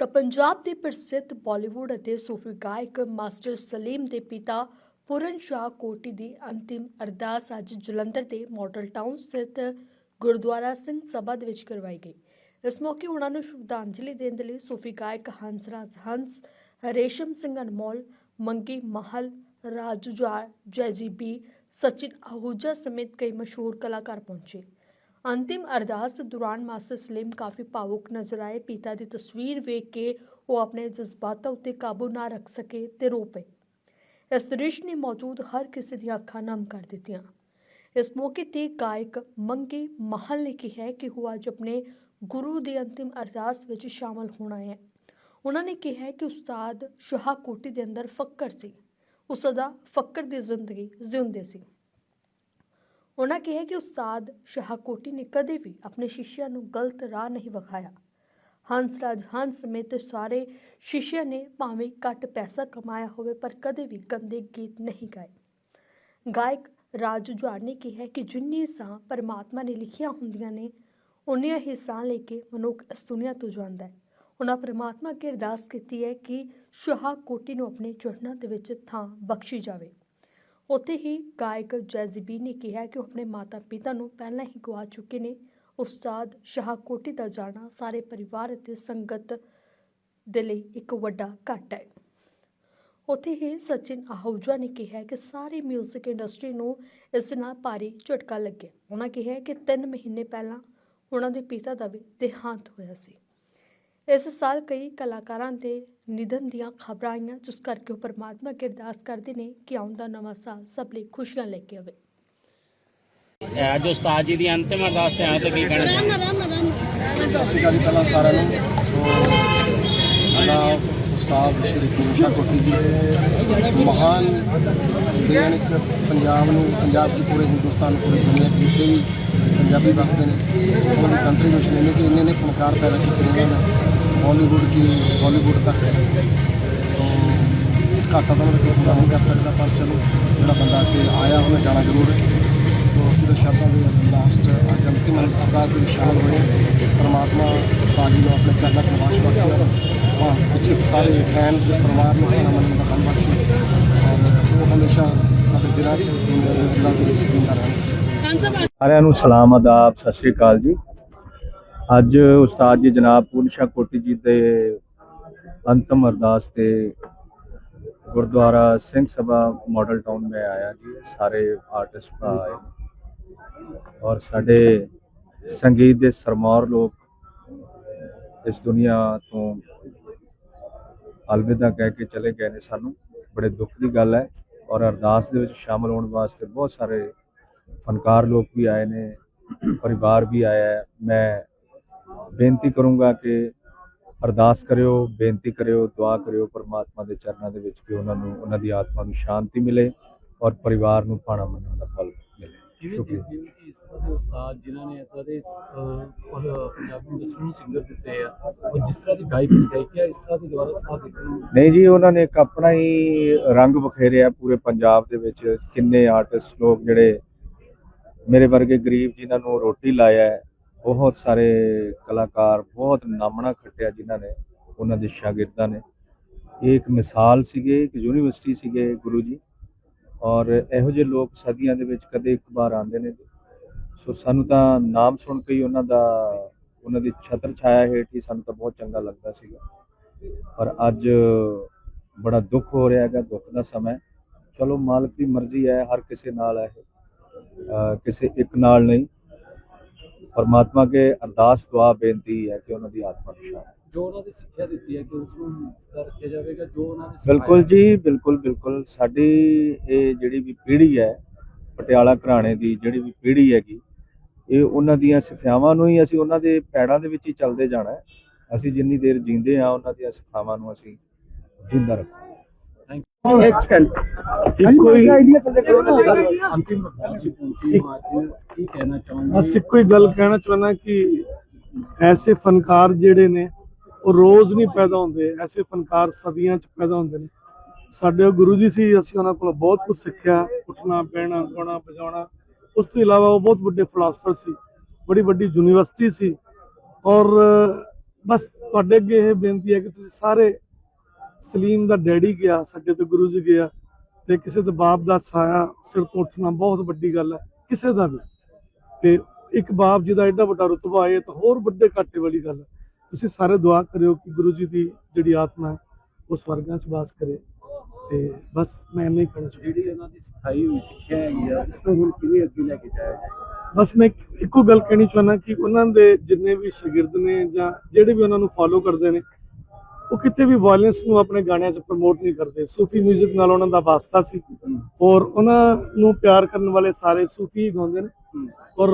ਤਾਂ ਪੰਜਾਬ ਦੇ ਪ੍ਰਸਿੱਧ ਬਾਲੀਵੁੱਡ ਅਤੇ ਸੂਫੀ ਗਾਇਕ ਮਾਸਟਰ ਸਲੀਮ ਦੇ ਪਿਤਾ ਪੂਰਨ ਸ਼ਾਹ ਕੋਟੀ ਦੀ ਅੰਤਿਮ ਅਰਦਾਸ ਅੱਜ ਜਲੰਧਰ ਦੇ ਮਾਡਲ ਟਾਊਨ ਸਥਿਤ ਗੁਰਦੁਆਰਾ ਸਿੰਘ ਸਭਾ ਦੇ ਵਿੱਚ ਕਰਵਾਈ ਗਈ। ਇਸ ਮੌਕੇ ਉਹਨਾਂ ਨੂੰ ਸ਼ਰਧਾਂਜਲੀ ਦੇਣ ਦੇ ਲਈ ਸੂਫੀ ਗਾਇਕ ਹੰਸਰਾਜ ਹੰਸ, ਰੇਸ਼ਮ ਸਿੰਘ ਅਨਮੋਲ, ਮੰਗੀ ਮਹਲ, ਰਾਜੂ ਜੁਆਰ ਜੈਜੀ ਬੀ, ਸਚਿਨ ਆਹੂਜਾ ਸਮੇਤ ਕਈ ਮਸ਼ਹੂਰ ਕਲਾਕਾਰ ਪਹੁੰਚੇ। ਅੰਤਿਮ ਅਰਦਾਸ ਦੌਰਾਨ ਮਾਸਟਰ ਸਲੀਮ ਕਾਫੀ ਭਾਵੁਕ ਨਜ਼ਰ ਆਏ। ਪਿਤਾ ਦੀ ਤਸਵੀਰ ਵੇਖ ਕੇ ਉਹ ਆਪਣੇ ਜਜ਼ਬਾਤਾਂ ਉੱਤੇ ਕਾਬੂ ਨਾ ਰੱਖ ਸਕੇ ਤੇ ਰੋ ਪਏ। ਇਸ ਦ੍ਰਿਸ਼ ਨੇ ਮੌਜੂਦ ਹਰ ਕਿਸੇ ਦੀਆਂ ਅੱਖਾਂ ਨਮ ਕਰ ਦਿੱਤੀਆਂ। ਇਸ ਮੌਕੇ ਤੇ ਗਾਇਕ ਮੰਗੀ ਮਹਲ ਨੇ ਕਿਹਾ ਕਿ ਉਹ ਅੱਜ ਆਪਣੇ ਗੁਰੂ ਦੀ ਅੰਤਿਮ ਅਰਦਾਸ ਵਿੱਚ ਸ਼ਾਮਲ ਹੋਣਾ ਹੈ। ਉਹਨਾਂ ਨੇ ਕਿਹਾ ਕਿ ਉਸਤਾਦ ਸ਼ਾਹ ਕੋਟੀ ਦੇ ਅੰਦਰ ਫੱਕਰ ਸੀ। ਉਹ ਸਦਾ ਫਕਰ ਦੀ ਜ਼ਿੰਦਗੀ ਜਿਉਂਦੇ ਸੀ। ਉਹਨਾਂ ਕਿਹਾ ਕਿ ਉਸਤਾਦ ਸ਼ਾਹਕੋਟੀ ਨੇ ਕਦੇ ਵੀ ਆਪਣੇ ਸ਼ਿਸ਼ਿਆਂ ਨੂੰ ਗਲਤ ਰਾਹ ਨਹੀਂ ਵਿਖਾਇਆ। ਹੰਸਰਾਜ ਹੰਸ ਸਮੇਤ ਸਾਰੇ ਸ਼ਿਸ਼ਿਆਂ ਨੇ ਭਾਵੇਂ ਘੱਟ ਪੈਸਾ ਕਮਾਇਆ ਹੋਵੇ, ਪਰ ਕਦੇ ਵੀ ਗੰਦੇ ਗੀਤ ਨਹੀਂ ਗਾਏ। ਗਾਇਕ ਰਾਜ ਜੁਆਰ ਨੇ ਕਿਹਾ ਕਿ ਜਿੰਨੀ ਸਾਹ ਪਰਮਾਤਮਾ ਨੇ ਲਿਖੀਆਂ ਹੁੰਦੀਆਂ ਨੇ, ਉਨੀਆਂ ਹੀ ਸਾਹ ਲੈ ਕੇ ਮਨੁੱਖ ਇਸ ਦੁਨੀਆ ਤੋਂ ਜਾਂਦਾ ਹੈ। ਉਹਨਾਂ ਪਰਮਾਤਮਾ ਅੱਗੇ ਅਰਦਾਸ ਕੀਤੀ ਹੈ ਕਿ ਸ਼ਾਹ ਕੋਟੀ ਨੂੰ ਆਪਣੇ ਚਰਨਾਂ ਦੇ ਵਿੱਚ ਥਾਂ ਬਖਸ਼ੀ ਜਾਵੇ। ਉੱਥੇ ਹੀ ਗਾਇਕ ਜੈਜ਼ਬੀ ਨੇ ਕਿਹਾ ਕਿ ਉਹ ਆਪਣੇ ਮਾਤਾ-ਪਿਤਾ ਨੂੰ ਪਹਿਲਾਂ ਹੀ ਗਵਾ ਚੁੱਕੇ ਨੇ। ਉਸਤਾਦ ਸ਼ਾਹਕੋਟੀ ਦਾ ਜਾਣਾ ਸਾਰੇ ਪਰਿਵਾਰ ਅਤੇ ਸੰਗਤ ਦੇ ਲਈ ਇੱਕ ਵੱਡਾ ਘਾਟਾ ਹੈ। ਉੱਥੇ ਹੀ ਸਚਿਨ ਆਹੂਜਾ ਨੇ ਕਿਹਾ ਕਿ ਸਾਰੀ 뮤직 ਇੰਡਸਟਰੀ ਨੂੰ ਇਸ ਨਾਲ ਭਾਰੀ ਝਟਕਾ ਲੱਗਿਆ। ਉਹਨਾਂ ਕਿਹਾ ਕਿ 3 ਮਹੀਨੇ ਪਹਿਲਾਂ ਉਹਨਾਂ ਦੇ ਪਿਤਾ ਦਾ ਵੀ ਦੇਹਾਂਤ ਹੋਇਆ ਸੀ। ਇਸ ਸਾਲ ਕਈ ਕਲਾਕਾਰਾਂ ਦੇ ਨਿਧਨ ਦੀਆਂ ਖਬਰਾਂ ਆਈਆਂ ਜਿਸ ਕਰਕੇ ਉਹ ਪਰਮਾਤਮਾ ਅੱਗੇ ਅਰਦਾਸ ਕਰਦੇ ਨੇ ਕਿ ਆਉਂਦਾ ਨਵਾਂ ਸਾਲ ਸਭ ਲਈ ਖੁਸ਼ੀਆਂ ਲੈ ਕੇ ਆਵੇ। ਇਹ ਅੱਜ ਉਸਤਾਦ ਜੀ ਦੀ ਅੰਤਿਮ ਅਰਦਾਸ ਤੇ ਆਏ ਤੇ ਕੀ ਕਹਿਣਾ ਸਤਿ ਸ਼੍ਰੀ ਅਕਾਲ ਜੀ ਪਹਿਲਾਂ ਸਾਰਿਆਂ ਨੂੰ। ਸੋ ਸਾਡਾ ਉਸਤਾਦ ਸ਼੍ਰੀ ਗੁਰੂ ਸ਼ਾਹ ਕੋਟੀ ਜੀ ਮਹਾਨ ਦੇਣਕ ਪੰਜਾਬ ਨੂੰ ਪੰਜਾਬ ਦੀ ਪੂਰੇ ਹਿੰਦੁਸਤਾਨ ਪੂਰੀ ਦੁਨੀਆ ਕਿਤੇ ਵੀ ਪੰਜਾਬੀ ਵਸਦੇ ਨੇ। ਉਹਨਾਂ ਦੀ ਕੰਟਰੀਬਿਊਸ਼ਨ ਇਹਨੇ ਕਿ ਇੰਨੇ ਨੇ ਫਨਕਾਰ ਪੈਦਾ ਕੀਤੇ ਨੇ। ਉਹਨਾਂ ਨੇ ਬਾਲੀਵੁੱਡ ਕੀ ਬਾਲੀਵੁੱਡ ਤੱਕ ਸੋ ਘਾਟਾ ਤਾਂ ਮੇਰੇ ਕੋਲ ਪੂਰਾ ਨਹੀਂ ਕਰ ਸਕਦਾ, ਪਰ ਚਲੋ, ਜਿਹੜਾ ਬੰਦਾ ਅੱਗੇ ਆਇਆ, ਉਹਨੇ ਜਾਣਾ ਜ਼ਰੂਰ ਹੈ। ਸੋ ਅਸੀਂ ਤਾਂ ਸ਼ਰਤਾਂ ਦੇ ਲਾਸਟ ਅੱਜ ਅੰਤਿਮ ਅਰਦਾਸ ਵਿੱਚ ਸ਼ਾਮਲ ਹੋਏ ਪਰਮਾਤਮਾ ਸਾਜੀ ਨੂੰ ਆਪਣੇ ਚਰਨਾਂ 'ਚ ਨਿਵਾਸ ਬਖਸ਼ੇ। ਹਾਂ, ਪਿੱਛੇ ਸਾਰੇ ਫੈਨਸ ਪਰਿਵਾਰ ਨੂੰ ਆਪਣਾ ਮਨ ਦਾ ਕੰਮ ਬਖਸ਼ੇ। ਉਹ ਹਮੇਸ਼ਾ ਸਾਡੇ ਦਿਲਾਂ 'ਚ ਦਿਲਾਂ ਦੇ ਵਿੱਚ ਜ਼ਿੰਦਾ ਰਹਿਣ ਸਾਰਿਆਂ ਨੂੰ ਸਲਾਮ, ਆਦਾਬ, ਸਤਿ ਸ੍ਰੀ ਅਕਾਲ ਜੀ। ਅੱਜ ਉਸਤਾਦ ਜੀ ਜਨਾਬ ਪੂਰਨ ਸ਼ਾਹ ਕੋਟੀ ਜੀ ਦੇ ਅੰਤਮ ਅਰਦਾਸ ਤੇ ਗੁਰਦੁਆਰਾ ਸਿੰਘ ਸਭਾ ਮਾਡਲ ਟਾਊਨ ਮੈਂ ਆਇਆ ਜੀ, ਸਾਰੇ ਆਰਟਿਸਟ ਭਰਾ ਆਏ ਔਰ ਸਾਡੇ ਸੰਗੀਤ ਦੇ ਸਰਮੌਰ ਲੋਕ ਇਸ ਦੁਨੀਆ ਤੋਂ ਅਲਵਿਦਾ ਕਹਿ ਕੇ ਚਲੇ ਗਏ ਨੇ ਸਾਨੂੰ, ਬੜੇ ਦੁੱਖ ਦੀ ਗੱਲ ਹੈ ਔਰ ਅਰਦਾਸ ਦੇ ਵਿੱਚ ਸ਼ਾਮਲ ਹੋਣ ਵਾਸਤੇ ਬਹੁਤ ਸਾਰੇ ਫਨਕਾਰ ਲੋਕ ਵੀ ਆਏ ਨੇ, ਪਰਿਵਾਰ ਵੀ ਆਇਆ ਹੈ, ਮੈਂ ਬੇਨਤੀ ਕਰੂੰਗਾ ਕਿ ਅਰਦਾਸ ਕਰਿਓ ਬੇਨਤੀ ਕਰਿਓ ਦੁਆ ਕਰਿਓ ਪਰਮਾਤਮਾ ਦੇ ਚਰਨਾਂ ਦੇ ਵਿੱਚ ਕਿ ਉਹਨਾਂ ਨੂੰ ਉਹਨਾਂ ਦੀ ਆਤਮਾ ਨੂੰ ਸ਼ਾਂਤੀ ਮਿਲੇ ਔਰ ਪਰਿਵਾਰ ਨੂੰ ਪਾਣਾ ਮੰਨਣ ਦਾ ਫਲ ਮਿਲੇ। ਜਿਵੇਂ ਸ਼ੁਕਰੀਆ। ਜਿਵੇਂ ਕਿ ਇਸ ਤਰ੍ਹਾਂ ਦੇ ਉਸਤਾਦ ਜਿਨ੍ਹਾਂ ਨੇ ਦੇ ਔਰ ਪੰਜਾਬੀ ਇੰਡਸਟਰੀ ਨੂੰ ਸਿੰਗਰ ਦਿੱਤੇ ਆ ਉਹ ਜਿਸ ਤਰ੍ਹਾਂ ਦੀ ਗਾਇਕੀ ਸਿਖਾਈ ਆ ਇਸ ਤਰ੍ਹਾਂ ਦੀ ਦੁਬਾਰਾ ਉਸਤਾਦ ਦੇਖਣ ਨਹੀਂ ਜੀ ਉਹਨਾਂ ਨੇ ਇੱਕ ਆਪਣਾ ਹੀ ਰੰਗ ਬਖੇਰਿਆ ਪੂਰੇ ਪੰਜਾਬ ਦੇ ਵਿੱਚ ਕਿੰਨੇ ਆਰਟਿਸਟ ਲੋਕ ਜਿਹੜੇ ਮੇਰੇ ਵਰਗੇ ਗਰੀਬ ਜਿਨ੍ਹਾਂ ਨੂੰ ਰੋਟੀ ਲਾਇਆ ਹੈ ਬਹੁਤ ਸਾਰੇ ਕਲਾਕਾਰ ਬਹੁਤ ਨਾਮਣਾ ਖੱਟਿਆ ਜਿਨ੍ਹਾਂ ਨੇ, ਉਹਨਾਂ ਦੇ ਸ਼ਾਗਿਰਦਾਂ ਨੇ। ਇਹ ਇੱਕ ਮਿਸਾਲ ਸੀਗੇ, ਇੱਕ ਯੂਨੀਵਰਸਿਟੀ ਸੀਗੇ ਗੁਰੂ ਜੀ। ਔਰ ਇਹੋ ਜਿਹੇ ਲੋਕ ਸਦੀਆਂ ਦੇ ਵਿੱਚ ਕਦੇ ਇੱਕ ਵਾਰ ਆਉਂਦੇ ਨੇ। ਸੋ ਸਾਨੂੰ ਤਾਂ ਨਾਮ ਸੁਣ ਕੇ ਹੀ ਉਹਨਾਂ ਦਾ, ਉਹਨਾਂ ਦੀ ਛਤਰ ਛਾਇਆ ਹੇਠ ਹੀ ਸਾਨੂੰ ਤਾਂ ਬਹੁਤ ਚੰਗਾ ਲੱਗਦਾ ਸੀਗਾ। ਪਰ ਅੱਜ ਬੜਾ ਦੁੱਖ ਹੋ ਰਿਹਾ ਹੈਗਾ, ਦੁੱਖ ਦਾ ਸਮਾਂ ਚਲੋ ਮਾਲਕ ਦੀ ਮਰਜ਼ੀ ਹੈ, ਹਰ ਕਿਸੇ ਨਾਲ ਹੈ ਇਹ। ਕਿਸੇ ਇੱਕ ਨਾਲ ਨਹੀਂ। ਪਰਮਾਤਮਾ ਕੇ ਅਰਦਾਸ ਦੁਆ ਬੇਨਤੀ ਹੈ ਕਿ ਉਹਨਾਂ ਦੀ ਆਤਮਾ ਨੂੰ ਸ਼ਾਂਤੀ ਜੋ ਉਹਨਾਂ ਦੀ ਸਿੱਖਿਆ ਦਿੱਤੀ ਹੈ ਕਿ ਉਸ ਨੂੰ ਰੱਖਿਆ ਜਾਵੇਗਾ ਜੋ ਉਹਨਾਂ ਨੇ ਬਿਲਕੁਲ ਜੀ ਬਿਲਕੁਲ ਬਿਲਕੁਲ। ਸਾਡੀ ਇਹ ਜਿਹੜੀ ਵੀ ਪੀੜ੍ਹੀ ਹੈ ਪਟਿਆਲਾ ਘਰਾਣੇ ਦੀ ਜਿਹੜੀ ਵੀ ਪੀੜ੍ਹੀ ਹੈਗੀ ਇਹ ਉਹਨਾਂ ਦੀਆਂ ਸਿੱਖਿਆਵਾਂ ਨੂੰ ਹੀ ਅਸੀਂ ਉਹਨਾਂ ਦੇ ਪੈੜਾਂ ਦੇ ਵਿੱਚ ਹੀ ਚੱਲਦੇ ਜਾਣਾ ਹੈ। ਅਸੀਂ ਜਿੰਨੀ ਦੇਰ ਜੀਂਦੇ ਆ ਉਹਨਾਂ ਦੀਆਂ ਸਿੱਖਿਆਵਾਂ ਨੂੰ ਅਸੀਂ ਜਿੰਦਾ ਰੱਖਾਂਗੇ। ਹੋ ਇੱਕੋ ਹੀ? ਗੱਲ ਕਹਿਣਾ ਚਾਹੁੰਦਾ ਕਿ ਐਸੇ ਫਨਕਾਰ ਜਿਹੜੇ ਨੇ ਉਹ ਰੋਜ਼ ਨਹੀਂ ਪੈਦਾ ਹੁੰਦੇ। ਐਸੇ ਫਨਕਾਰ ਸਦੀਆਂ ਚ ਪੈਦਾ ਹੁੰਦੇ ਨੇ। ਸਾਡੇ ਉਹ ਗੁਰੂ ਜੀ ਸੀ ਅਸੀਂ ਉਹਨਾਂ ਕੋਲ ਬਹੁਤ ਕੁਝ ਸਿੱਖਿਆ। ਉੱਠਣਾ ਬਹਿਣਾ ਗਾਉਣਾ ਵਜਾਉਣਾ। ਉਸ ਤੋਂ ਇਲਾਵਾ ਉਹ ਬਹੁਤ ਵੱਡੇ ਫਿਲਾਸਫਰ ਸੀ। ਬੜੀ ਵੱਡੀ ਯੂਨੀਵਰਸਿਟੀ ਸੀ। ਔਰ ਬਸ ਤੁਹਾਡੇ ਅੱਗੇ ਇਹ ਬੇਨਤੀ ਹੈ ਕਿ ਤੁਸੀਂ ਸਾਰੇ ਸਲੀਮ ਦਾ ਡੈਡੀ ਗਿਆ ਸਾਡੇ ਤੇ ਗੁਰੂ ਜੀ ਗਿਆ ਤੇ ਕਿਸੇ ਦੇ ਬਾਪ ਦਾ ਸਾਇਆ ਸਿਰ ਤੋਂ ਉੱਠਣਾ ਬਹੁਤ ਵੱਡੀ ਗੱਲ ਹੈ ਕਿਸੇ ਦਾ ਵੀ। ਤੇ ਇੱਕ ਬਾਪ ਜੀ ਦਾ ਐਡਾ ਵੱਡਾ ਰੁਤਬਾ ਆਏ ਤਾਂ ਹੋਰ ਵੱਡੇ ਘਾਟੇ ਵਾਲੀ ਗੱਲ ਹੈ। ਤੁਸੀਂ ਸਾਰੇ ਦੁਆ ਕਰਿਓ ਕਿ ਗੁਰੂ ਜੀ ਦੀ ਜਿਹੜੀ ਆਤਮਾ ਹੈ ਉਹ ਸਵਰਗਾਂ 'ਚ ਵਾਸ ਕਰੇ। ਤੇ ਬਸ ਮੈਂ ਇੰਨਾ ਹੀ ਕਹਿਣਾ ਚਾਹੁੰਦਾ। ਜਿਹੜੀ ਇਹਨਾਂ ਦੀ ਸਿਖਾਈ ਹੋਈ ਸਿੱਖਿਆ ਹੈਗੀ ਆ ਇਸ ਨੂੰ ਹੁਣ ਕਿਵੇਂ ਅੱਗੇ ਲੈ ਕੇ ਜਾਇਆ ਜਾਏ? ਬਸ ਮੈਂ ਇੱਕ- ਇੱਕੋ ਗੱਲ ਕਹਿਣੀ ਚਾਹੁੰਦਾ ਕਿ ਉਹਨਾਂ ਦੇ ਜਿੰਨੇ ਵੀ ਸ਼ਾਗਿਰਦ ਨੇ ਜਾਂ ਜਿਹੜੇ ਵੀ ਉਹਨਾਂ ਨੂੰ ਫੋਲੋ ਕਰਦੇ ਨੇ ਉਹ ਕਿਤੇ ਵੀ ਵਾਇਲੈਂਸ ਨੂੰ ਆਪਣੇ ਗਾਣਿਆਂ 'ਚ ਪ੍ਰਮੋਟ ਨਹੀਂ ਕਰਦੇ। ਸੂਫੀ 뮤직 ਨਾਲ ਉਹਨਾਂ ਦਾ ਵਾਸਤਾ ਸੀ। ਔਰ ਉਹਨਾਂ ਨੂੰ ਪਿਆਰ ਕਰਨ ਵਾਲੇ ਸਾਰੇ ਸੂਫੀ ਹੀ ਗਾਉਂਦੇ ਨੇ। ਔਰ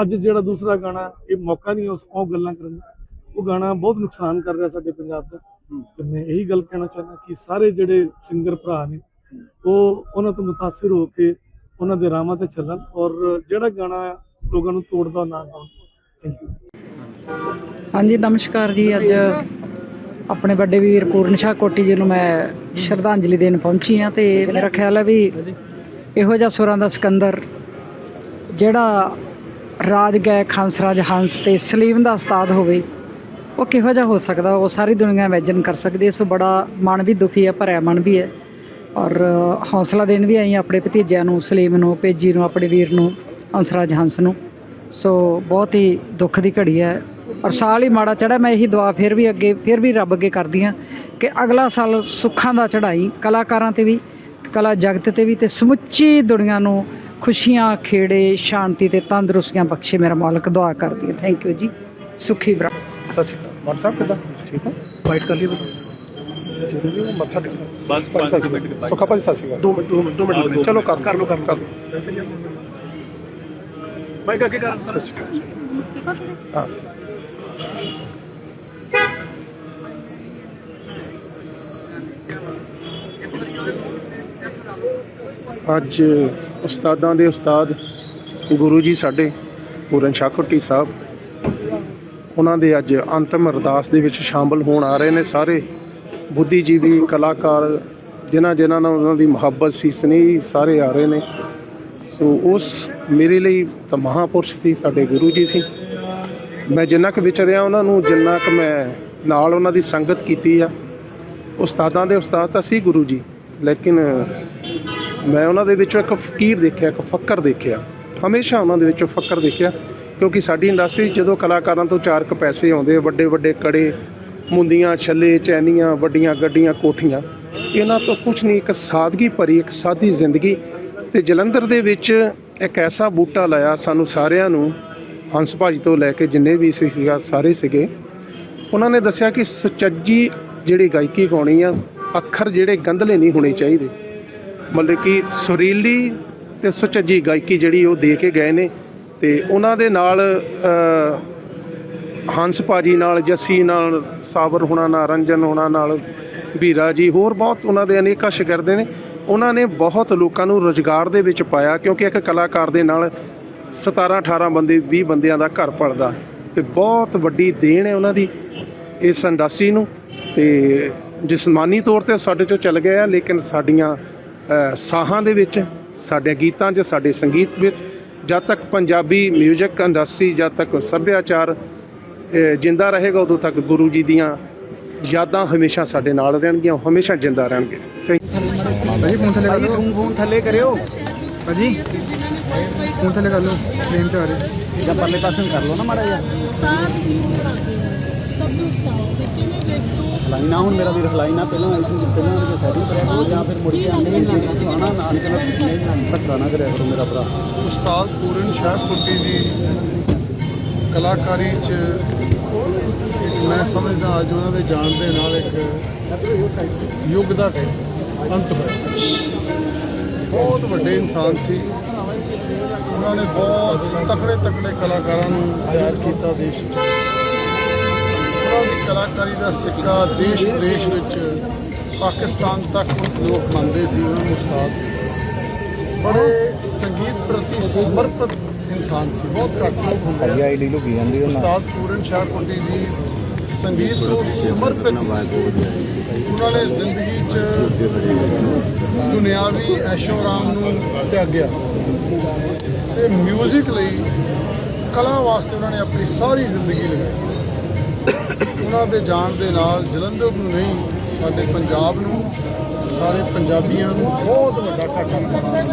ਅੱਜ ਜਿਹੜਾ ਦੂਸਰਾ ਗਾਣਾ ਇਹ ਮੌਕਾ ਨਹੀਂ ਉਸ ਉਹ ਗੱਲਾਂ ਕਰਨ ਦਾ। ਉਹ ਗਾਣਾ ਬਹੁਤ ਨੁਕਸਾਨ ਕਰ ਰਿਹਾ ਸਾਡੇ ਪੰਜਾਬ ਦਾ। ਤੇ ਮੈਂ ਇਹੀ ਗੱਲ ਕਹਿਣਾ ਚਾਹੁੰਦਾ ਕਿ ਸਾਰੇ ਜਿਹੜੇ ਸਿੰਗਰ ਭਰਾ ਨੇ ਉਹ ਉਹਨਾਂ ਤੋਂ ਮੁਤਾਸਿਰ ਹੋ ਕੇ ਉਹਨਾਂ ਦੇ ਰਾਹਾਂ ਤੇ ਚੱਲਣ ਔਰ ਜਿਹੜਾ ਗਾਣਾ ਲੋਕਾਂ ਨੂੰ ਤੋੜਦਾ ਨਾ ਗਾਉਣ। ਥੈਂਕ ਯੂ ਹਾਂਜੀ ਨਮਸਕਾਰ ਜੀ ਅੱਜ ਆਪਣੇ ਵੱਡੇ ਵੀਰ ਪੂਰਨ ਸ਼ਾਹ ਕੋਟੀ ਜੀ ਨੂੰ ਮੈਂ ਸ਼ਰਧਾਂਜਲੀ ਦੇਣ ਪਹੁੰਚੀ ਹਾਂ ਤੇ ਮੇਰਾ ਖਿਆਲ ਹੈ ਵੀ ਇਹੋ ਜਿਹਾ ਸੁਰਾਂ ਦਾ ਸਿਕੰਦਰ ਜਿਹੜਾ ਰਾਜ ਗਾਇਕ ਹੰਸਰਾਜ ਹੰਸ ਤੇ ਸਲੀਮ ਦਾ ਉਸਤਾਦ ਹੋਵੇ, ਉਹ ਕਿਹੋ ਜਿਹਾ ਹੋ ਸਕਦਾ? ਉਹ ਸਾਰੀ ਦੁਨੀਆ ਇਮੇਜਿਨ ਕਰ ਸਕਦੀ ਹੈ। ਸੋ ਬੜਾ ਮਨ ਵੀ ਦੁਖੀ ਹੈ, ਭਰਿਆ ਮਨ ਵੀ ਹੈ ਔਰ ਹੌਸਲਾ ਦੇਣ ਵੀ ਆਈ ਹਾਂ ਆਪਣੇ ਭਤੀਜਿਆਂ ਨੂੰ, ਸਲੀਮ ਨੂੰ, ਪੇਜੀ ਨੂੰ, ਆਪਣੇ ਵੀਰ ਨੂੰ, ਹੰਸਰਾਜ ਹੰਸ ਨੂੰ। ਸੋ ਬਹੁਤ ਹੀ ਦੁੱਖ ਦੀ ਘੜੀ ਹੈ। ਔਰ ਸਾਲ ਹੀ ਮਾੜਾ ਚੜਾ ਮੈਂ ਇਹੀ ਦੁਆ ਫਿਰ ਵੀ ਅੱਗੇ ਫਿਰ ਵੀ ਰੱਬ ਅੱਗੇ ਕਰਦੀ ਹਾਂ ਕਿ ਅਗਲਾ ਸਾਲ ਸੁੱਖਾਂ ਦਾ ਚੜਾਈ ਕਲਾਕਾਰਾਂ ਤੇ ਵੀ ਕਲਾ ਜਗਤ ਤੇ ਵੀ ਤੇ ਸਮੁੱਚੀ ਦੁਨੀਆ ਨੂੰ ਖੁਸ਼ੀਆਂ ਖੇੜੇ ਸ਼ਾਂਤੀ ਤੇ ਤੰਦਰੁਸਤੀਆਂ ਬਖਸ਼ੇ ਮੇਰਾ ਮਾਲਕ ਦੁਆ ਕਰਦੀ ਹੈ। ਥੈਂਕ ਯੂ ਜੀ। ਸੁਖੀ ਬਰਾ ਸਤਿ ਸ਼੍ਰੀ ਅਕਾਲ। ਮਾਨ ਸਾਹਿਬ ਕਿਦਾਂ? ਠੀਕ ਹੋ? ਵਾਈਟ ਕਰ ਲਈ ਜ਼ਰੂਰੀ ਉਹ ਮੱਥਾ ਟੇਕਣਾ। ਬਸ ਸੁਖਾ ਭਾਜੀ Sat Sri Akal. 2 minute 2 minute 2 minute ਚਲੋ ਕਰ ਕਰ ਲਓ ਕਰ ਕਰ ਬਾਈਕ ਅੱਗੇ ਕਰ ਸਤਿ ਸ਼੍ਰੀ ਅਕਾਲ ਹਾਂ। ਅੱਜ ਉਸਤਾਦਾਂ ਦੇ ਉਸਤਾਦ ਗੁਰੂ ਜੀ ਸਾਡੇ ਪੂਰਨ ਸ਼ਾਹ ਸਾਹਿਬ ਉਹਨਾਂ ਦੇ ਅੱਜ ਅੰਤਮ ਅਰਦਾਸ ਦੇ ਵਿੱਚ ਸ਼ਾਮਲ ਹੋਣ ਆ ਰਹੇ ਨੇ ਸਾਰੇ ਬੁੱਧੀਜੀਵੀ ਕਲਾਕਾਰ, ਜਿਨ੍ਹਾਂ ਜਿਨ੍ਹਾਂ ਨਾਲ ਉਹਨਾਂ ਦੀ ਮੁਹੱਬਤ ਸੀ, ਸਨੇਹੀ ਸਾਰੇ ਆ ਰਹੇ ਨੇ। ਸੋ ਉਸ ਮੇਰੇ ਲਈ ਤਾਂ ਮਹਾਪੁਰਸ਼ ਸੀ, ਸਾਡੇ ਗੁਰੂ ਜੀ ਸੀ। ਮੈਂ ਜਿੰਨਾ ਕੁ ਵਿਚਰਿਆ ਉਹਨਾਂ ਨੂੰ, ਜਿੰਨਾ ਕੁ ਮੈਂ ਨਾਲ ਉਹਨਾਂ ਦੀ ਸੰਗਤ ਕੀਤੀ ਆ। ਉਸਤਾਦਾਂ ਦੇ ਉਸਤਾਦ ਤਾਂ ਸੀ ਗੁਰੂ ਜੀ, ਲੇਕਿਨ ਮੈਂ ਉਹਨਾਂ ਦੇ ਵਿੱਚੋਂ ਇੱਕ ਫਕੀਰ ਦੇਖਿਆ, ਇੱਕ ਫਕਰ ਦੇਖਿਆ। ਹਮੇਸ਼ਾ ਉਹਨਾਂ ਦੇ ਵਿੱਚੋਂ ਫਕਰ ਦੇਖਿਆ, ਕਿਉਂਕਿ ਸਾਡੀ ਇੰਡਸਟਰੀ 'ਚ ਜਦੋਂ ਕਲਾਕਾਰਾਂ ਤੋਂ ਚਾਰ ਕੁ ਪੈਸੇ ਆਉਂਦੇ ਵੱਡੇ ਵੱਡੇ ਕੜੇ, ਮੁੰਦੀਆਂ, ਛੱਲੇ, ਚੈਨੀਆਂ, ਵੱਡੀਆਂ ਗੱਡੀਆਂ, ਕੋਠੀਆਂ, ਇਹਨਾਂ ਤੋਂ ਕੁਝ ਨਹੀਂ, ਇੱਕ ਸਾਦਗੀ ਭਰੀ, ਇੱਕ ਸਾਦੀ ਜ਼ਿੰਦਗੀ। ਤੇ ਜਲੰਧਰ ਦੇ ਵਿੱਚ ਇੱਕ ਐਸਾ ਬੂਟਾ ਲਾਇਆ ਸਾਨੂੰ ਸਾਰਿਆਂ ਨੂੰ, ਹੰਸ ਭਾਜੀ ਤੋਂ ਲੈ ਕੇ ਜਿੰਨੇ ਵੀ ਸੀਗਾ, ਸਾਰੇ ਸੀਗੇ। ਉਹਨਾਂ ਨੇ ਦੱਸਿਆ ਕਿ ਸੁਚੱਜੀ ਜਿਹੜੀ ਗਾਇਕੀ ਗਾਉਣੀ ਆ, ਅੱਖਰ ਜਿਹੜੇ ਗੰਧਲੇ ਨਹੀਂ ਹੋਣੇ ਚਾਹੀਦੇ। ਮਤਲਬ ਕਿ ਸੁਰੀਲੀ ਤੇ ਸੁਚੱਜੀ ਗਾਇਕੀ ਜਿਹੜੀ ਉਹ ਦੇ ਕੇ ਗਏ ਨੇ ਤੇ ਉਹਨਾਂ ਦੇ ਨਾਲ ਹੰਸ ਭਾਜੀ ਨਾਲ, ਜੱਸੀ ਨਾਲ ਸਾਬਰ ਹੁਣਾ ਨਾਲ, ਰੰਜਨ ਹੋਣਾ ਨਾਲ, ਵੀਰਾ ਜੀ, ਹੋਰ ਬਹੁਤ ਉਹਨਾਂ ਦੇ ਅਨੇਕਾਂ ਸ਼ਾਗਿਰਦ ਨੇ। ਉਹਨਾਂ ਨੇ ਬਹੁਤ ਲੋਕਾਂ ਨੂੰ ਰੋਜ਼ਗਾਰ ਦੇ ਵਿੱਚ ਪਾਇਆ ਕਿਉਂਕਿ ਇੱਕ ਕਲਾਕਾਰ ਦੇ ਨਾਲ 17 18 ਬੰਦੇ 20 ਬੰਦਿਆਂ ਦਾ ਘਰ ਪਲਦਾ ਤੇ ਬਹੁਤ ਵੱਡੀ ਦੇਣ ਹੈ ਉਹਨਾਂ ਦੀ ਇਸ ਇੰਡਸਟਰੀ ਨੂੰ ਤੇ ਜਿਸਮਾਨੀ ਤੌਰ ਤੇ ਸਾਡੇ ਚੋਂ ਚੱਲ ਗਏ ਆ, ਲੇਕਿਨ ਸਾਡੀਆਂ ਸਾਹਾਂ ਦੇ ਵਿੱਚ ਸਾਡੇ ਗੀਤਾਂ 'ਚ ਸਾਡੇ ਸੰਗੀਤ ਵਿੱਚ ਜਦ ਤੱਕ ਪੰਜਾਬੀ 뮤직 ਇੰਡਸਟਰੀ ਜਦ ਤੱਕ ਸੱਭਿਆਚਾਰ ਜਿੰਦਾ ਰਹੇਗਾ ਉਦੋਂ ਤੱਕ ਗੁਰੂ ਜੀ ਦੀਆਂ ਯਾਦਾਂ ਹਮੇਸ਼ਾ ਸਾਡੇ ਨਾਲ ਰਹਿਣਗੀਆਂ ਹਮੇਸ਼ਾ ਜਿੰਦਾ ਰਹਿਣਗੇ। ਥੈਂਕ ਭਾਜੀ ਫੋਨ ਥੱਲੇ ਕਰ ਲਓ ਫੋਨ ਫੋਨ ਥੱਲੇ ਕਰਿਓ। ਭਾਜੀ ਫੋਨ ਥੱਲੇ ਕਰ ਲਓ ਫਰੇਮ ਤੇ ਆ ਰਹੇ। ਜਾਂ ਪਰਲੇ ਪਾਸੇ ਨੂੰ ਕਰ ਲਓ ਨਾ ਮਾੜਾ ਜਿਹਾ। ਹਲਾਈ ਨਾ ਹੁਣ ਮੇਰਾ ਵੀਰ ਹਲਾਈ ਨਾ ਪਹਿਲਾਂ ਪਹਿਲਾਂ ਉਹਨੇ ਸੈਟਿੰਗ ਕਰਿਆ ਕਰੋ ਜਾਂ ਫਿਰ ਮੁੜ ਕੇ ਆਉਂਦੇ ਨੇ ਆਣਾ ਨਾਲ ਚਲੋ ਧੱਕਾ ਨਾ ਕਰਿਆ ਕਰੋ ਮੇਰਾ ਭਰਾ। ਉਸਤਾਦ ਪੂਰਨ ਸ਼ਾਹ ਕੁੱਟੀ ਦੀ ਕਲਾਕਾਰੀ 'ਚ ਇੱਕ ਮੈਂ ਸਮਝਦਾ ਅੱਜ ਉਹਨਾਂ ਦੇ ਜਾਣ ਦੇ ਨਾਲ ਇੱਕ ਯੁੱਗ ਦਾ ਅੰਤ ਹੋਇਆ। ਬਹੁਤ ਵੱਡੇ ਇਨਸਾਨ ਸੀ। ਉਹਨਾਂ ਨੇ ਬਹੁਤ ਤਕੜੇ ਤਕੜੇ ਕਲਾਕਾਰਾਂ ਨੂੰ ਤਿਆਰ ਕੀਤਾ ਦੇਸ਼ 'ਚ। ਉਹਨਾਂ ਦੀ ਕਲਾਕਾਰੀ ਦਾ ਸਿੱਕਾ ਦੇਸ਼ ਵਿਦੇਸ਼ ਵਿੱਚ ਪਾਕਿਸਤਾਨ ਤੱਕ ਲੋਕ ਮੰਨਦੇ ਸੀ ਉਹਨਾਂ ਨੂੰ ਉਸਤਾਦ। ਬੜੇ ਸੰਗੀਤ ਪ੍ਰਤੀ ਸਮਰਪਿਤ ਇਨਸਾਨ ਸੀ ਬਹੁਤ ਘੱਟ ਲੋਕ ਹੁੰਦੇ ਆ। ਆਈਡੀ ਲੁਕੀ ਜਾਂਦੀ ਉਸਤਾਦ ਪੂਰਨ ਸ਼ਾਹ ਕੁੰਡੀ ਜੀ ਸੰਗੀਤ ਨੂੰ ਸਮਰਪਿਤ ਉਹਨਾਂ ਨੇ ਜ਼ਿੰਦਗੀ 'ਚ ਦੁਨਿਆਵੀ ਐਸ਼ੋ ਆਰਾਮ ਨੂੰ ਤਿਆਗਿਆ। ਤੇ 뮤직 ਲਈ ਕਲਾ ਵਾਸਤੇ ਉਹਨਾਂ ਨੇ ਆਪਣੀ ਸਾਰੀ ਜ਼ਿੰਦਗੀ ਲਗਾਈ। ਉਹਨਾਂ ਦੇ ਜਾਣ ਦੇ ਨਾਲ ਜਲੰਧਰ ਨੂੰ ਨਹੀਂ, ਸਾਡੇ ਪੰਜਾਬ ਨੂੰ, ਸਾਰੇ ਪੰਜਾਬੀਆਂ ਨੂੰ ਬਹੁਤ ਵੱਡਾ ਘਾਟਾ ਪਿਆ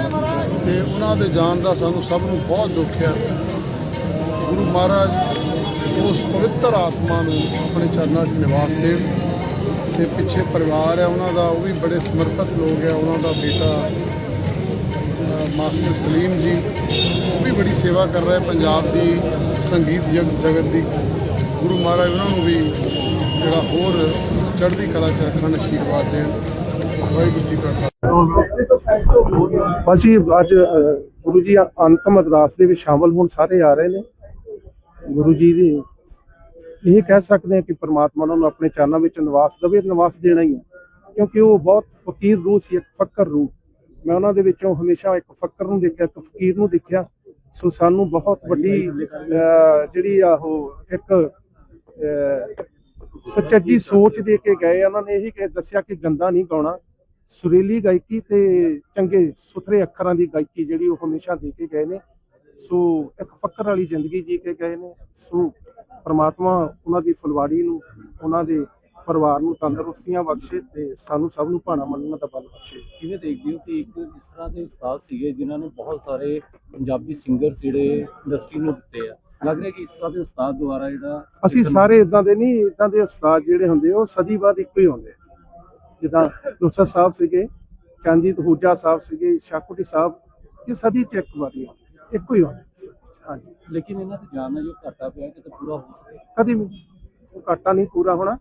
ਤੇ ਉਹਨਾਂ ਦੇ ਜਾਣ ਦਾ ਸਾਨੂੰ ਸਭ ਨੂੰ ਬਹੁਤ ਦੁੱਖ ਹੈ। ਗੁਰੂ ਮਹਾਰਾਜ ਉਸ ਪਵਿੱਤਰ ਆਤਮਾ ਨੂੰ ਆਪਣੇ ਚਰਨਾਂ 'ਚ ਨਿਵਾਸ ਦੇਣ। ਤੇ ਪਿੱਛੇ ਪਰਿਵਾਰ ਹੈ ਉਹਨਾਂ ਦਾ, ਉਹ ਵੀ ਬੜੇ ਸਮਰਪਿਤ ਲੋਕ ਹੈ। ਉਹਨਾਂ ਦਾ ਬੇਟਾ ਮਾਸਟਰ ਸਲੀਮ ਜੀ, ਉਹ ਵੀ ਬੜੀ ਸੇਵਾ ਕਰ ਰਹੇ ਪੰਜਾਬ ਦੀ ਸੰਗੀਤ ਜਗ- ਜਗਤ ਦੀ। ਗੁਰੂ ਮਹਾਰਾਜ ਉਹਨਾਂ ਨੂੰ ਵੀ ਜਿਹੜਾ ਹੋਰ ਚੜ੍ਹਦੀ ਕਲਾ 'ਚ ਰੱਖਣ ਆਸ਼ੀਰਵਾਦ ਦੇਣ। ਵਾਹਿਗੁਰੂ ਜੀ ਕਾ ਖਾਲਸਾ। ਅਸੀਂ ਅੱਜ ਗੁਰੂ ਜੀ ਅੰਤਮ ਅਰਦਾਸ ਦੇ ਵਿੱਚ ਸ਼ਾਮਲ ਹੋਣ ਸਾਰੇ ਆ ਰਹੇ ਨੇ। ਗੁਰੂ ਜੀ ਦੀ ਇਹ ਕਹਿ ਸਕਦੇ ਹਾਂ ਕਿ ਪ੍ਰਮਾਤਮਾ ਉਹਨਾਂ ਨੂੰ ਆਪਣੇ ਚਾਨਾਂ ਵਿੱਚ ਨਿਵਾਸ ਦੇਵੇ, ਨਿਵਾਸ ਦੇਣਾ ਹੀ ਹੈ ਕਿਉਂਕਿ ਉਹ ਬਹੁਤ ਫਕੀਰ ਰੂਹ ਸੀ, ਇੱਕ ਫਕਰ ਰੂਹ। ਮੈਂ ਉਹਨਾਂ ਦੇ ਵਿੱਚੋਂ ਹਮੇਸ਼ਾ ਇੱਕ ਫਕਰ ਨੂੰ ਦੇਖਿਆ, ਇੱਕ ਫਕੀਰ ਨੂੰ ਦੇਖਿਆ। ਸੋ ਸਾਨੂੰ ਬਹੁਤ ਵੱਡੀ ਜਿਹੜੀ ਆ ਉਹ ਇੱਕ ਅ, ਸੋਚ ਦੇ ਕੇ ਗਏ ਉਹਨਾਂ ਨੇ ਇਹੀ ਦੱਸਿਆ ਕਿ ਗੰਦਾ ਨਹੀਂ ਗਾਉਣਾ। ਸੁਰੀਲੀ ਗਾਇਕੀ ਤੇ ਚੰਗੇ ਸੁਥਰੇ ਅੱਖਰਾਂ ਦੀ ਗਾਇਕੀ ਜਿਹੜੀ ਉਹ ਹਮੇਸ਼ਾ ਦੇ ਕੇ ਗਏ ਨੇ। ਸੋ ਇੱਕ ਫਕਰ ਵਾਲੀ ਜ਼ਿੰਦਗੀ ਜੀ ਕੇ ਗਏ ਨੇ। ਸੋ ਪ੍ਰਮਾਤਮਾ ਉਹਨਾਂ ਦੀ ਫੁਲਵਾੜੀ ਨੂੰ ਉਹਨਾਂ ਦੇ ਪਰਿਵਾਰ ਨੂੰ ਤੰਦਰੁਸਤੀਆਂ ਬਖਸ਼ੇ ਤੇ ਸਾਨੂੰ ਸਭ ਨੂੰ ਭਾਣਾ ਮੰਨਣ ਦਾ ਬਲ ਬਖਸ਼ੇ। ਕਿਵੇਂ ਦੇਖਦੇ ਹੋ ਕਿ ਇੱਕ ਇਸ ਤਰ੍ਹਾਂ ਦੇ ਉਸਤਾਦ ਸੀਗੇ ਜਿਨ੍ਹਾਂ ਨੇ ਬਹੁਤ ਸਾਰੇ ਪੰਜਾਬੀ ਸਿੰਗਰ ਜਿਹੜੇ ਇੰਡਸਟਰੀ ਨੂੰ ਦਿੱਤੇ ਆ? ਲੱਗ ਰਿਹਾ ਕਿ ਇਸ ਤਰ੍ਹਾਂ ਦੇ ਉਸਤਾਦ ਦੁਆਰਾ ਜਿਹੜਾ ਅਸੀਂ ਸਾਰੇ ਇਦਾਂ ਦੇ ਨਹੀਂ ਇਦਾਂ ਦੇ ਉਸਤਾਦ ਜਿਹੜੇ ਹੁੰਦੇ ਉਹ ਸਦੀ ਬਾਅਦ ਇੱਕੋ ਹੀ ਹੁੰਦੇ। ਜਿੱਦਾਂ ਨੁਸਰਤ ਸਾਹਿਬ ਸੀਗੇ ਚੰਦੀਤ ਹੂਜਾ ਸਾਹਿਬ ਸੀਗੇ ਸ਼ਾਕੁਟੀ ਸਾਹਿਬ ਇਹ ਸਦੀ ਚ ਇੱਕ ਵਾਰੀ ਆਉਂਦੇ ਇੱਕੋ ਹੀ ਹੁੰਦੇ ਹਾਂਜੀ। ਲੇਕਿਨ ਇਹਨਾਂ ਦੇ ਜਾਣ ਨਾਲ ਜੋ ਘਾਟਾ ਪਿਆ ਕਿ ਪੂਰਾ ਹੋ ਸਕੇ ਕਦੀ ਵੀ ਉਹ ਘਾਟਾ ਨਹੀਂ ਪੂਰਾ ਹੋਣਾ।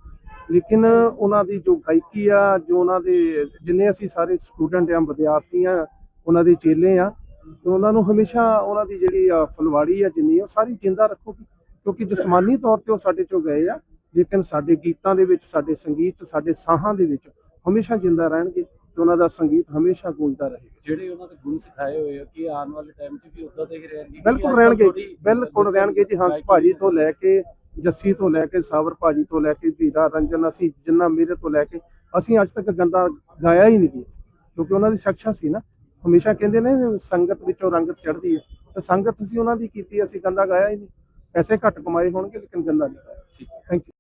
ਲੇਕਿਨ ਉਹਨਾਂ ਦੀ ਜੋ ਗਾਇਕੀ ਆ ਜੋ ਉਹਨਾਂ ਦੇ ਜਿੰਨੇ ਅਸੀਂ ਸਾਰੇ ਸਟੂਡੈਂਟ ਆ ਵਿਦਿਆਰਥੀ ਆ ਉਹਨਾਂ ਦੇ ਚੇਲੇ ਆ ਤੇ ਉਹਨਾਂ ਨੂੰ ਹਮੇਸ਼ਾ ਉਹਨਾਂ ਦੀ ਜਿਹੜੀ ਫੁਲਵਾੜੀ ਆ ਜਿੰਨੀ ਆ, ਉਹ ਸਾਰੀ ਜਿੰਦਾ ਰੱਖੋਗੀ ਕਿਉਂਕਿ ਜਿਸਮਾਨੀ ਤੌਰ ਤੇ ਉਹ ਸਾਡੇ ਚੋਂ ਗਏ ਆ ਲੇਕਿਨ ਸਾਡੇ ਗੀਤਾਂ ਦੇ ਵਿੱਚ ਸਾਡੇ ਸੰਗੀਤ ਸਾਡੇ ਸਾਹਾਂ ਦੇ ਵਿੱਚ ਹਮੇਸ਼ਾ ਜਿੰਦਾ ਰਹਿਣਗੇ ਤੇ ਉਹਨਾਂ ਦਾ ਸੰਗੀਤ ਹਮੇਸ਼ਾ ਗੂੰਜਦਾ ਰਹੇਗਾ। ਜਿਹੜੇ ਉਹਨਾਂ ਦੇ ਗੁਣ ਸਿਖਾਏ ਹੋਏ ਆ ਕਿ ਆਉਣ ਵਾਲੇ ਟਾਈਮ 'ਚ ਵੀ ਉਦਾਂ ਦੇ ਹੀ ਰਹਿਣਗੇ? ਬਿਲਕੁਲ ਰਹਿਣਗੇ ਬਿਲਕੁਲ ਰਹਿਣਗੇ ਜੀ ਹੰਸ ਭਾਜੀ ਤੋਂ ਲੈ ਕੇ ਜੱਸੀ ਤੋਂ ਲੈ ਕੇ ਸਾਵਰ ਭਾਜੀ ਤੋਂ ਲੈ ਕੇ ਵੀਰਾ ਰੰਜਨ ਅਸੀਂ ਜਿੰਨਾ ਮੇਰੇ ਤੋਂ ਲੈ ਕੇ ਅਸੀਂ ਅੱਜ ਤੱਕ ਗੰਦਾ ਗਾਇਆ ਹੀ ਨਹੀਂ ਕਿਉਂਕਿ ਉਹਨਾਂ ਦੀ ਸਖਸ਼ਾ ਸੀ ਨਾ। ਹਮੇਸ਼ਾ ਕਹਿੰਦੇ ਨੇ ਸੰਗਤ ਵਿੱਚੋਂ ਰੰਗਤ ਚੜ੍ਹਦੀ ਹੈ। ਤੇ ਸੰਗਤ ਅਸੀਂ ਉਹਨਾਂ ਦੀ ਕੀਤੀ ਅਸੀਂ ਗੰਦਾ ਗਾਇਆ ਹੀ ਨਹੀਂ। ਪੈਸੇ ਘੱਟ ਕਮਾਏ ਹੋਣਗੇ ਲੇਕਿਨ ਗੰਦਾ ਨਹੀਂ ਗਾਇਆ। Thank you